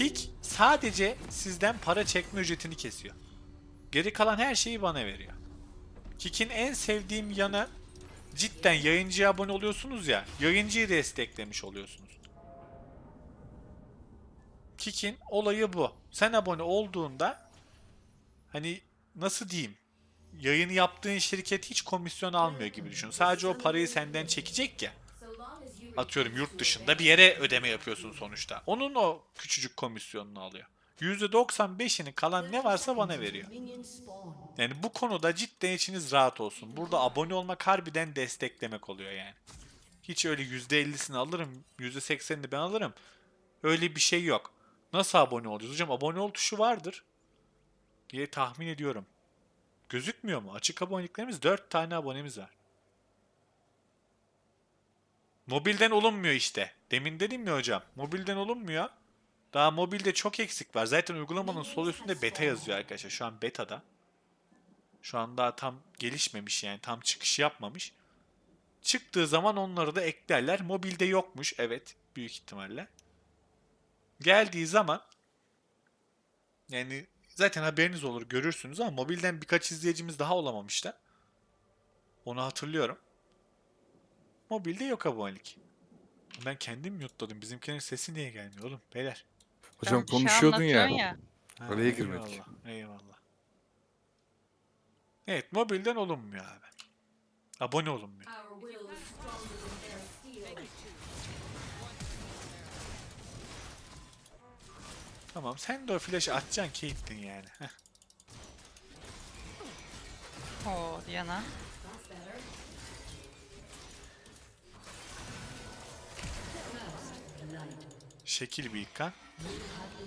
Kick sadece sizden para çekme ücretini kesiyor. Geri kalan her şeyi bana veriyor. Kick'in en sevdiğim yanı cidden yayıncıya abone oluyorsunuz ya, yayıncıyı desteklemiş oluyorsunuz. Kick'in olayı bu. Sen abone olduğunda hani nasıl diyeyim? Yayını yaptığın şirket hiç komisyon almıyor gibi düşün. Sadece o parayı senden çekecek ya. Atıyorum yurt dışında bir yere ödeme yapıyorsun sonuçta. Onun o küçücük komisyonunu alıyor. %95'inin kalan ne varsa bana veriyor. Yani bu konuda cidden içiniz rahat olsun. Burada abone olmak harbiden desteklemek oluyor yani. Hiç öyle %50'sini alırım, %80'ini ben alırım. Öyle bir şey yok. Nasıl abone olacağız? Hocam abone ol tuşu vardır diye tahmin ediyorum. Gözükmüyor mu? Açık aboneliklerimiz 4 tane abonemiz var. Mobilden olunmuyor işte. Demin dedim ya hocam. Mobilden olunmuyor. Daha mobilde çok eksik var. Zaten uygulamanın sol üstünde beta yazıyor arkadaşlar. Şu an beta'da. Şu an daha tam gelişmemiş yani. Tam çıkış yapmamış. Çıktığı zaman onları da eklerler. Mobilde yokmuş. Evet. Büyük ihtimalle. Geldiği zaman yani zaten haberiniz olur görürsünüz ama mobilden birkaç izleyicimiz daha olamamışlar. Onu hatırlıyorum. Mobilde yok abonelik. Ben kendim mute'ladım. Bizimkilerin sesi niye gelmiyor oğlum? Beyler. Hocam bir şey konuşuyordun ya. anlatıyorsun Ha, Oraya girmedik. Eyvallah. eyvallah. Evet mobilden olunmuyor abi. Abone olunmuyor. Tamam sen de o flash atacaksın Caitlyn yani. Heh. Oo Diana. Şekil bir ilkan.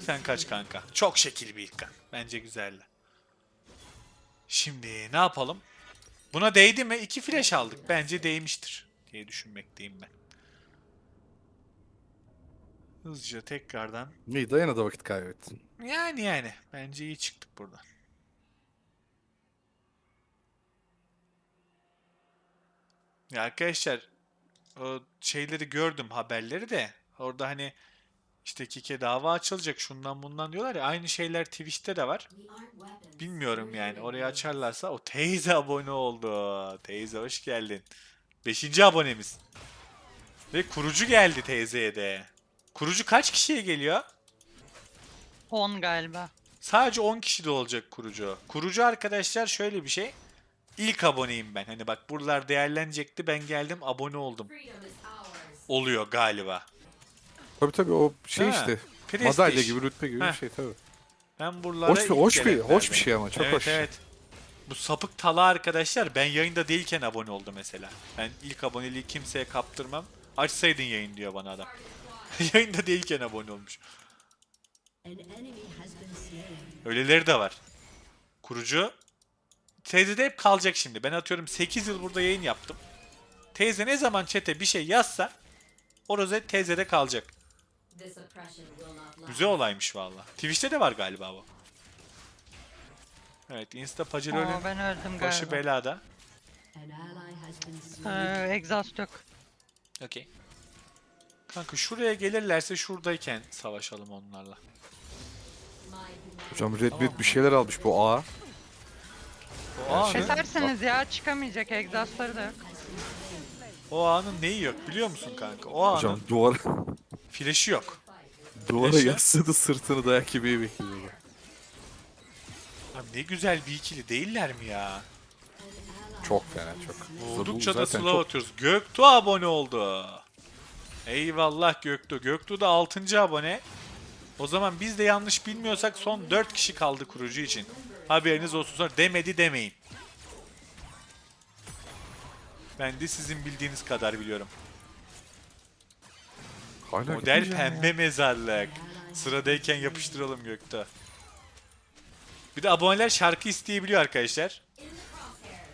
Sen kaç kanka. Çok şekil bir ilkan. Bence güzeldi. Şimdi ne yapalım? Buna değdi mi? İki flash aldık. Bence değmiştir diye düşünmekteyim ben. Hızlıca tekrardan. İyi dayana da vakit kaybettin. Yani yani. Bence iyi çıktık buradan. Ya arkadaşlar o şeyleri gördüm haberleri de orada hani işte Kike dava açılacak şundan bundan diyorlar ya aynı şeyler Twitch'te de var. Bilmiyorum yani orayı açarlarsa o teyze abone oldu. Teyze hoş geldin. Beşinci abonemiz. Ve kurucu geldi teyzeye de. Kurucu kaç kişiye geliyor? 10 galiba. Sadece 10 kişi de olacak kurucu. Kurucu arkadaşlar şöyle bir şey. İlk aboneyim ben. Hani bak buralar değerlenecekti. Ben geldim abone oldum. Oluyor galiba. Tabii tabii o şey Ha, işte. Prestige. Madalya gibi rütbe gibi Heh. bir şey tabii. Ben buralara Hoş bir, ilk hoş bir, hoş bir şey ama çok evet, hoş. Evet Bu sapık tala arkadaşlar ben yayında değilken abone oldu mesela. Ben ilk aboneliği kimseye kaptırmam. Açsaydın yayın diyor bana adam. yayında değilken abone olmuş. Öyleleri de var. Kurucu teyzede hep kalacak şimdi. Ben atıyorum 8 yıl burada yayın yaptım. Teyze ne zaman çete bir şey yazsa o rozet teyzede kalacak. Güzel olaymış valla. Twitch'te de var galiba bu. Evet Insta ben öldüm başı galiba. belada. Ee, exhaust yok. Okey. Kanka şuraya gelirlerse şuradayken savaşalım onlarla. Hocam Red Tamam Bull bir şeyler almış bu A. O ağanın, Kesersiniz ya çıkamayacak exhaustları da yok. O ağanın neyi yok biliyor musun kanka? O Hocam duvara, flash'i yok. duvara Yaşa. yasladı sırtını dayak gibi bekliyor. Abi ne güzel bir ikili değiller mi ya? Çok fena çok. Oldukça da slow çok- atıyoruz. Göktuğ abone oldu. Eyvallah Göktuğ. Göktuğ da 6. abone. O zaman biz de yanlış bilmiyorsak son 4 kişi kaldı kurucu için. Haberiniz olsun sonra demedi demeyin. Ben de sizin bildiğiniz kadar biliyorum. Hala Model gitmeyeceğim ya. pembe mezarlık. Sıradayken yapıştıralım Göktuğ. Bir de aboneler şarkı isteyebiliyor arkadaşlar.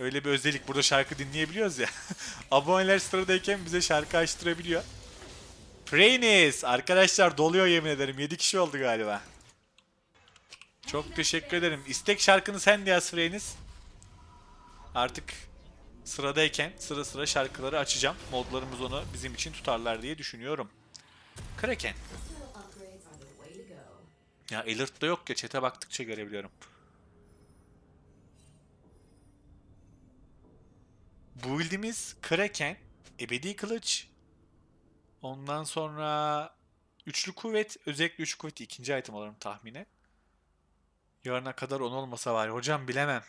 Öyle bir özellik burada şarkı dinleyebiliyoruz ya. aboneler sıradayken bize şarkı açtırabiliyor. Freynis arkadaşlar doluyor yemin ederim. 7 kişi oldu galiba. Çok teşekkür ederim. İstek şarkını sen de yaz Freynis. Artık sıradayken sıra sıra şarkıları açacağım. Modlarımız onu bizim için tutarlar diye düşünüyorum. Kraken. Ya alert'ta yok ya chat'e baktıkça görebiliyorum. Build'imiz Kraken, Ebedi Kılıç, ondan sonra Üçlü Kuvvet, özellikle Üçlü Kuvvet'i ikinci item alırım tahminen. Yarına kadar on olmasa var. Hocam bilemem.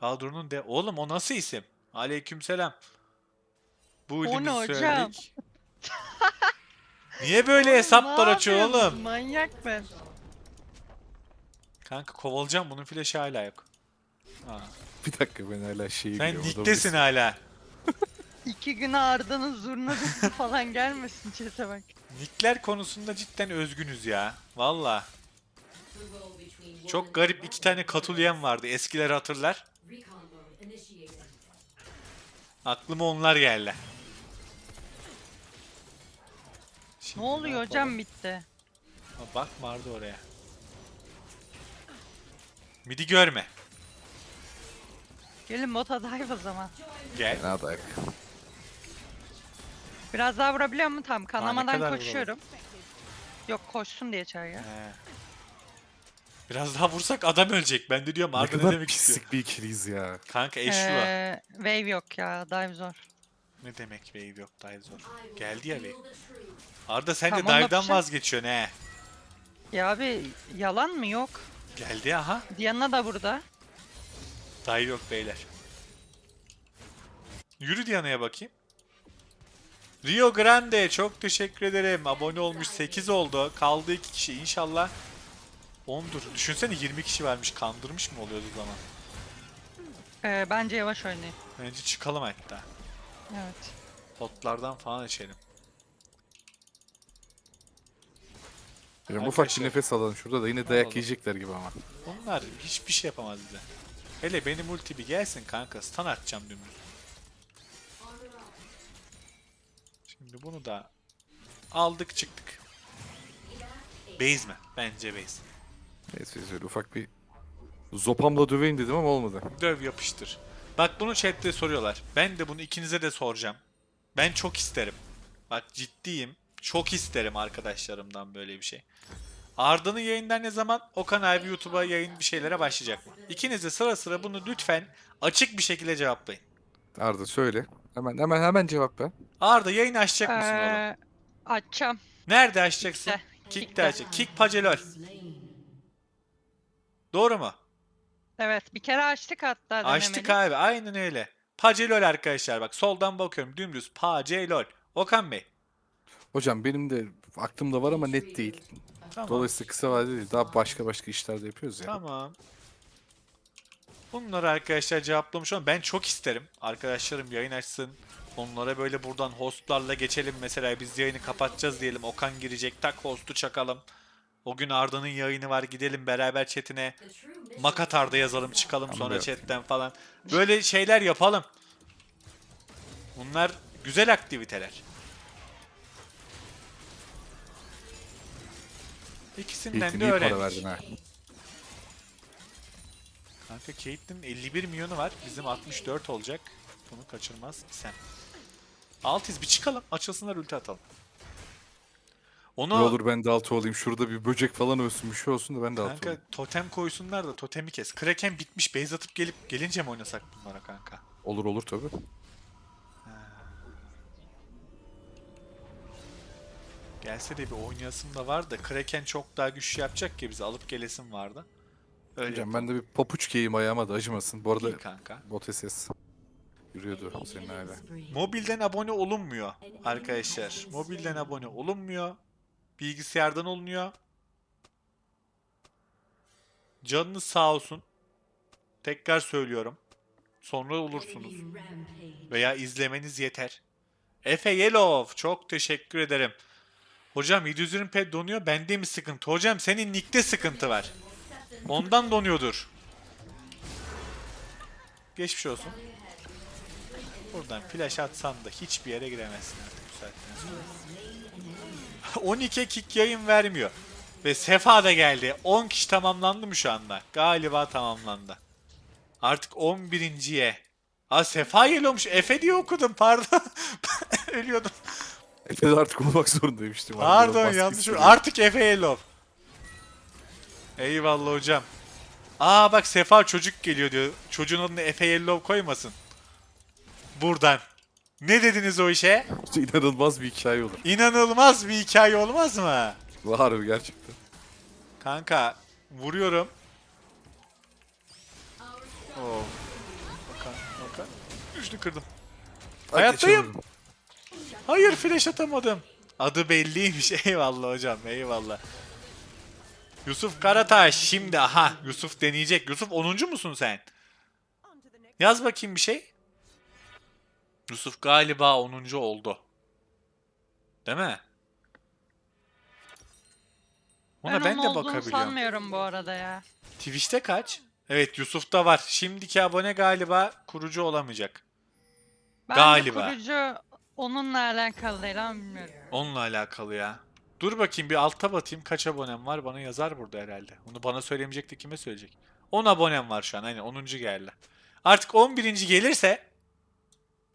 Aldur'un de. Oğlum o nasıl isim? Aleykümselam. Bu O ne hocam? söyledik. Niye böyle hesaplar açıyor oğlum? Manyak ben. Kanka kovalayacağım bunun flaşı hala yok. Aa. Bir dakika ben hala şeyi Sen ligdesin bir- hala. İki güne Arda'nın zurna sesi falan gelmesin chat'e bak. Nickler konusunda cidden özgünüz ya. Valla. Çok garip iki tane katulyen vardı. Eskiler hatırlar. Aklıma onlar geldi. Şimdi Ne oluyor yapalım? hocam bitti. Bak vardı oraya. Midi görme. Gelin bota dive o zaman. Gel. Fena dayak. Biraz daha vurabiliyor mu? Tamam kanamadan kadar vuralım? koşuyorum. Yok koşsun diye çağırıyor. He. Biraz daha vursak adam ölecek. Ben de diyorum Ne Arda ne kadar demek istiyor? pislik bir ikiliyiz ya. Kanka eşlu. Ee, wave yok ya dive zor. Ne demek wave yok dive zor. Geldi ya wave. Arda sen Tamam, de dive'dan yapacağım. vazgeçiyorsun he. Ya abi yalan mı yok? Geldi ya ha. Diana da burada. Dive yok beyler. Yürü Diana'ya bakayım. Rio Grande çok teşekkür ederim. Abone olmuş 8 oldu. Kaldı 2 kişi inşallah. 10'dur. Düşünsene 20 kişi vermiş. Kandırmış mı oluyordu zaman? Ee, bence yavaş oynayın. Bence çıkalım hatta. Evet. Potlardan falan içelim. Hocam ufak bir Arkadaşlar. nefes alalım. Şurada da yine dayak Alalım. yiyecekler gibi ama. Onlar hiçbir şey yapamaz bize. Hele benim ulti bir gelsin kanka. Stun atacağım dümdüz. Şimdi bunu da aldık çıktık. Base mi? Bence base. Neyse şöyle ufak bir zopamla döveyim dedim ama olmadı. Döv yapıştır. Bak bunu chatte soruyorlar. Ben de bunu ikinize de soracağım. Ben çok isterim. Bak ciddiyim. Çok isterim arkadaşlarımdan böyle bir şey. Arda'nın yayından ne zaman Okan abi YouTube'a yayın bir şeylere başlayacak mı? İkiniz de sıra sıra bunu lütfen açık bir şekilde cevaplayın. Arda söyle. Hemen hemen hemen cevap ver. Arda yayın açacak mısın oğlum? Ee, açacağım. Nerede açacaksın? Kick'te. Kick'te Kick'te. açacak. Kick Pacelol. Doğru mu? Evet bir kere açtık hatta Açtık denemeli. abi. Aynen öyle. Pacelol arkadaşlar bak soldan bakıyorum dümdüz Pacelol. Okan Bey. Hocam benim de aklımda var ama net değil. Tamam. Dolayısıyla kısa vadede değil. Daha başka başka işlerde yapıyoruz ya. Tamam. Bunları arkadaşlar cevaplamış ama ben çok isterim. Arkadaşlarım yayın açsın. Onlara böyle buradan hostlarla geçelim. Mesela biz yayını kapatacağız diyelim. Okan girecek. Tak hostu çakalım. O gün Arda'nın yayını var. Gidelim beraber chatine. Makatar'da yazalım çıkalım Ama sonra yok. chatten falan. Böyle şeyler yapalım. Bunlar güzel aktiviteler. İkisinden Yiğit'in de iyi para öğrendik. verdin ha. Kanka Caitlyn'in 51 milyonu var. Bizim 64 olacak. Bunu kaçırmaz sen. Altiz bir çıkalım. Açılsınlar ulti atalım. Onu Ne olur ben de altı olayım. Şurada bir böcek falan ölsün bir şey olsun da ben de altı kanka olayım. totem koysunlar da totemi kes. Kraken bitmiş. Base atıp gelip gelince mi oynasak bunlara kanka? Olur olur tabi. Gelse de bir oynayasım da var da Kraken çok daha güçlü yapacak ki bizi alıp gelesim vardı. Öyle Hocam ben de bir papuç giyeyim ayağıma da acımasın. Bu arada kanka. bot SS yürüyordu senin hala. Mobilden abone olunmuyor arkadaşlar. Mobilden abone olunmuyor. Bilgisayardan olunuyor. Canınız sağ olsun. Tekrar söylüyorum. Sonra olursunuz. Veya izlemeniz yeter. Efe Yelov çok teşekkür ederim. Hocam 720p donuyor bende mi sıkıntı? Hocam senin nickte sıkıntı var. Ondan donuyordur. Geçmiş olsun. Buradan flash atsan da hiçbir yere giremezsin artık bu saatten sonra. 12 kick yayın vermiyor. Ve Sefa da geldi. 10 kişi tamamlandı mı şu anda? Galiba tamamlandı. Artık 11.ye. Aa Sefa geliyormuş. Efe diye okudum pardon. Ölüyordum. Efe de artık olmak zorundaymıştım. Pardon yanlış. Artık Efe Yellow. Eyvallah hocam. Aa bak Sefa çocuk geliyor diyor. Çocuğun adını Efe Yellow koymasın. Buradan. Ne dediniz o işe? İnanılmaz bir hikaye olur. İnanılmaz bir hikaye olmaz mı? Var gerçekten. Kanka vuruyorum. Oo. Bakan bakan. Üçlü kırdım. Ay, Hayattayım. Hayır flash atamadım. Adı belliymiş. Eyvallah hocam. Eyvallah. Yusuf Karataş şimdi aha Yusuf deneyecek. Yusuf 10. musun sen? Yaz bakayım bir şey. Yusuf galiba 10. oldu. Değil mi? Ona ben, onun de bakabiliyorum. sanmıyorum bu arada ya. Twitch'te kaç? Evet Yusuf'ta var. Şimdiki abone galiba kurucu olamayacak. Bence Galiba. kurucu onunla alakalı değil ama bilmiyorum. Onunla alakalı ya. Dur bakayım bir alta batayım. Kaç abonem var? Bana yazar burada herhalde. Onu bana söylemeyecek de kime söyleyecek? 10 abonem var şu an. Hani 10. geldi. Artık 11. gelirse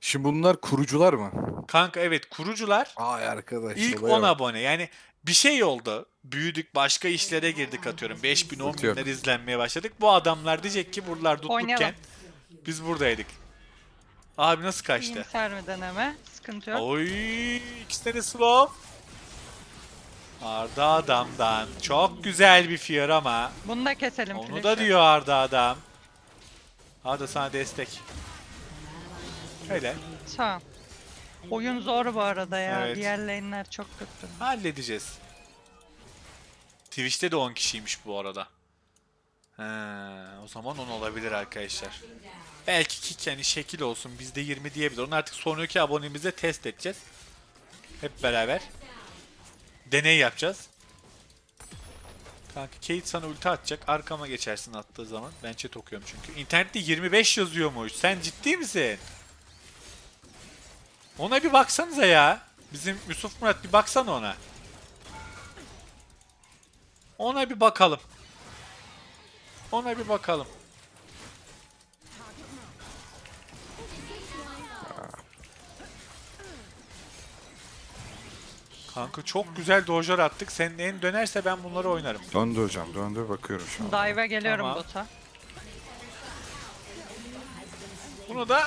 Şimdi bunlar kurucular mı? kanka evet kurucular Ay arkadaş. ilk olaya 10 bak. abone. Yani bir şey oldu. Büyüdük başka işlere girdik atıyorum. 5000 10 Sıkıntı yok. binler izlenmeye başladık. Bu adamlar diyecek ki buralar Oynayalım. biz buradaydık. Abi nasıl kaçtı? İyimser bir deneme. Sıkıntı yok. Oy ikisi de slow. Arda adamdan. Çok güzel bir fear ama. Bunu da keselim. Onu flash'ı. da diyor Arda adam. Arda sana destek. Öyle. Tamam. Oyun zor bu arada ya. Evet. Diğer lane'ler çok kötü. Halledeceğiz. Twitch'te de 10 kişiymiş bu arada. He, o zaman 10 olabilir arkadaşlar. Belki ki yani şekil olsun bizde 20 diyebilir. Onu artık sonraki abonemizde test edeceğiz. Hep beraber. Deney yapacağız. Kanka Kate sana ulti atacak. Arkama geçersin attığı zaman. Ben chat okuyorum çünkü. İnternette 25 yazıyormuş. Sen ciddi misin? Ona bir baksanıza ya. Bizim Yusuf Murat bir baksana ona. Ona bir bakalım. Ona bir bakalım. Kanka çok güzel dojar attık. Senin en dönerse ben bunları oynarım. Döndü hocam döndü bakıyorum şu an. Dive'e geliyorum Tamam. bota. Bunu da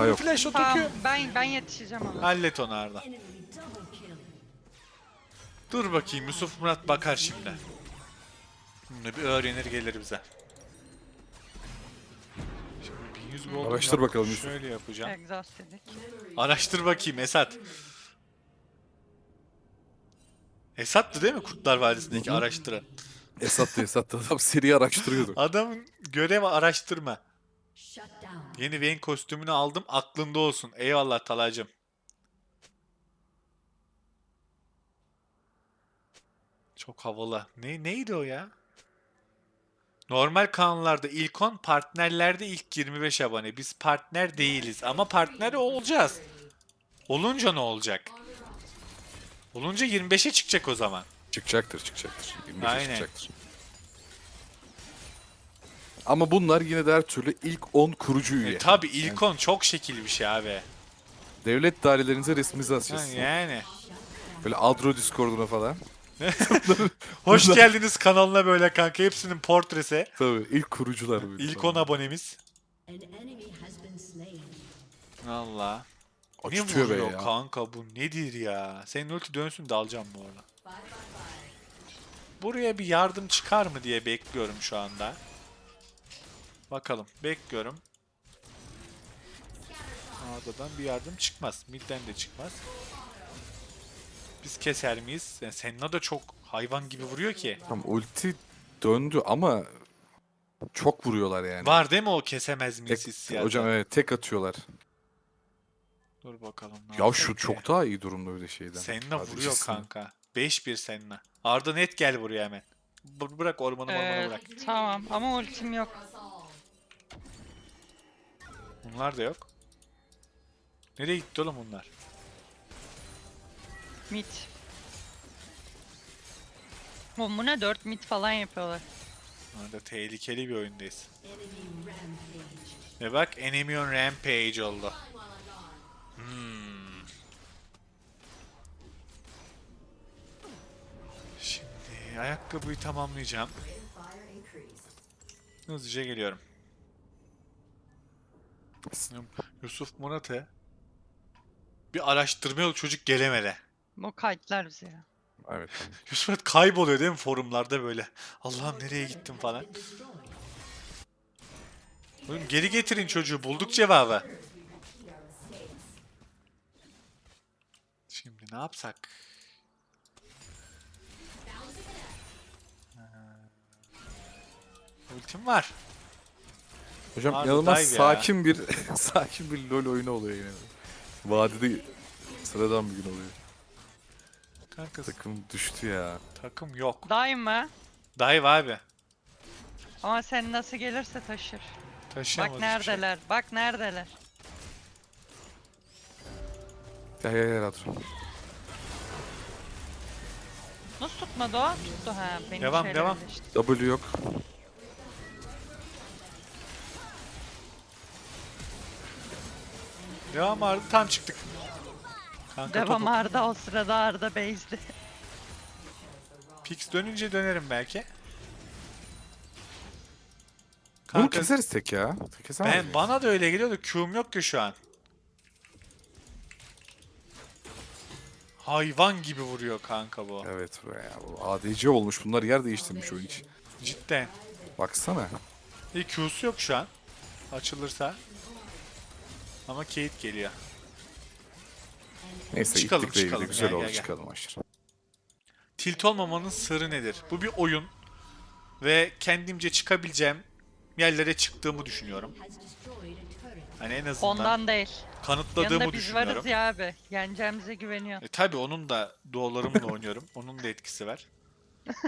ıı, yok. flash Tamam ben ben yetişeceğim ona. Hallet onu Arda. Dur bakayım Yusuf Murat bakar şimdi. Bunu bir öğrenir gelir bize. Şimdi 1100 gold Araştır bakalım Yusuf. Şöyle yapacağım. Exhaust dedik. Araştır bakayım Esat. Esat'tı değil mi Kurtlar Vadisi'ndeki araştıran? Esat da Esat da adam seri araştırıyordu. Adamın görevi araştırma. Yeni Vayne kostümünü aldım aklında olsun. Eyvallah Talacım. Çok havalı. Ne, neydi o ya? Normal kanallarda ilk 10, partnerlerde ilk 25 abone. Biz partner değiliz ama partner olacağız. Olunca ne olacak? Olunca 25'e çıkacak o zaman. Çıkacaktır çıkacaktır. 25'e Aynen. çıkacaktır. Ama bunlar yine de her türlü ilk 10 kurucu üye. E, tabi ilk 10 çok şekil bir şey abi. Devlet dairelerinize resmi Ha, açacağız. yani. Böyle Adro Discord'una falan. Hoş geldiniz kanalına böyle kanka. Hepsinin portresi. Tabii ilk kurucular. İlk 10 abonemiz. Allah. Ne Acıtıyor be vuruyor ya. kanka bu nedir ya? Senin ulti dönsün de alacağım bu arada. Buraya bir yardım çıkar mı diye bekliyorum şu anda. Bakalım bekliyorum. Arda'dan bir yardım çıkmaz. Mid'den de çıkmaz. Biz keser miyiz? Yani Senna da çok hayvan gibi vuruyor ki. Tam ulti döndü ama çok vuruyorlar yani. Var değil mi o kesemez miyiz Tek, hissiyatı? hocam evet tek atıyorlar. Dur bakalım. ne Ya yapacak şu ki? çok daha iyi durumda bir de şeyden. Senna vuruyor kanka. 5-1 Senna. Arda net gel buraya hemen. B- bırak ormanı ormanı Ee, bırak. tamam ama ultim yok. Bunlar da yok. Nereye gitti oğlum bunlar? Mid. Oğlum bu ne 4 mid falan yapıyorlar. Arda tehlikeli bir oyundayız. Ve bak Enemy on Rampage oldu. Hmm. Şimdi ayakkabıyı tamamlayacağım. Hızlıca geliyorum. Yusuf Murat'ı bir araştırma yolu çocuk gelemedi. Bu kayıtlar bize ya. Evet. Yusuf Murat kayboluyor değil mi forumlarda böyle. Allah'ım nereye gittim falan. Oğlum geri getirin çocuğu bulduk cevabı. Şimdi ne yapsak? Ee, Ultim var. Hocam inanılmaz ya. sakin bir sakin bir LoL oyunu oluyor yine. Vadide sıradan bir gün oluyor. Kanka Takım düştü ya. takım yok. Daima. Dive abi. Ama sen nasıl gelirse taşır. Taşıyamaz Bak hiçbir şey. neredeler. Bak neredeler. Gel gel gel Adro. Nasıl tutmadı o? Tuttu ha. Benim Devam, şeyler devam. birleşti. W yok. Devam vardı tam çıktık. Kanka Devam topu- Arda o sırada Arda base'di. Pix dönünce dönerim belki. Bunu Kanka keseriz tek ya. Tek ben miyiz? bana da öyle geliyordu. Q'm yok ki şu an. Hayvan gibi vuruyor kanka bu. Evet be ya. Bu ADC olmuş. Bunlar yer değiştirmiş oyun için. Cidden. Baksana. İyi Q'su yok şu an. Açılırsa. Ama Kate geliyor. Neyse Çıkalım, gittik de çıkalım. Güzel Gel, oldu gel, gel. çıkalım aşağı. Tilt olmamanın sırrı nedir? Bu bir oyun. Ve kendimce çıkabileceğim yerlere çıktığımı düşünüyorum. Hani en azından Ondan değil. kanıtladığımı Yanında biz düşünüyorum. varız ya abi. Yeneceğimize güveniyor. E tabi onun da dualarımla oynuyorum. Onun da etkisi var.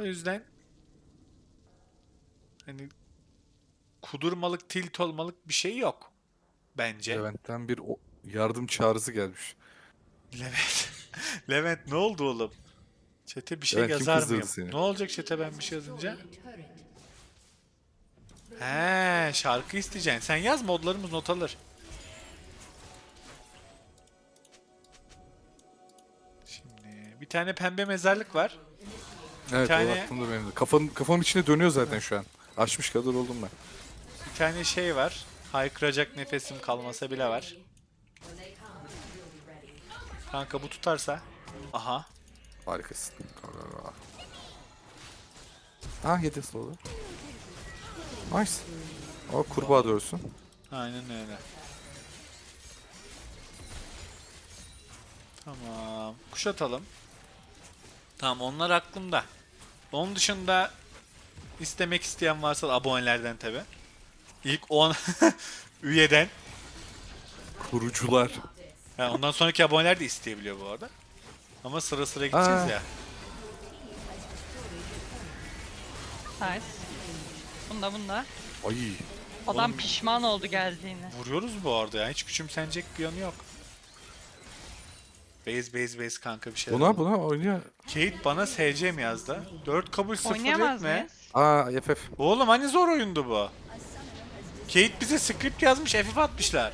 o yüzden hani kudurmalık, tilt olmalık bir şey yok. Bence. Levent'ten bir o- yardım çağrısı gelmiş. Levent. Levent ne oldu oğlum? Çete bir şey Levent, kim yazar kızdırdı mıyım? seni? Ne olacak çete ben bir şey yazınca? He, şarkı isteyeceksin. Sen yaz modlarımız not alır. Şimdi bir tane pembe mezarlık var. Evet tane- o aklımda benim de. Kafam, kafam içine dönüyor zaten şu an. Açmış kadar oldum ben. Bir tane şey var. Haykıracak nefesim kalmasa bile var. Kanka bu tutarsa. Aha. Harikasın. Ha yedi oldu. Nice. O kurbağa dövsün. Aynen öyle. Tamam. Kuşatalım. Tamam onlar aklımda. Onun dışında istemek isteyen varsa abonelerden tabi. İlk 10 üyeden. Kurucular. Ha, ondan sonraki aboneler de isteyebiliyor bu arada. Ama sıra sıra gideceğiz Aa. ya. Nice. Bunda bunda. Ay. Adam Oğlum- pişman oldu geldiğine. Vuruyoruz bu arada ya. Hiç küçümsenecek bir yanı yok. Base base base kanka bir şey. Buna buna oynuyor. Kate bana SC mi yazdı? 4 kabul 0 Oynayamaz etme. mıyız? Aa FF. Oğlum hani zor oyundu bu? Kate bize script yazmış FF atmışlar.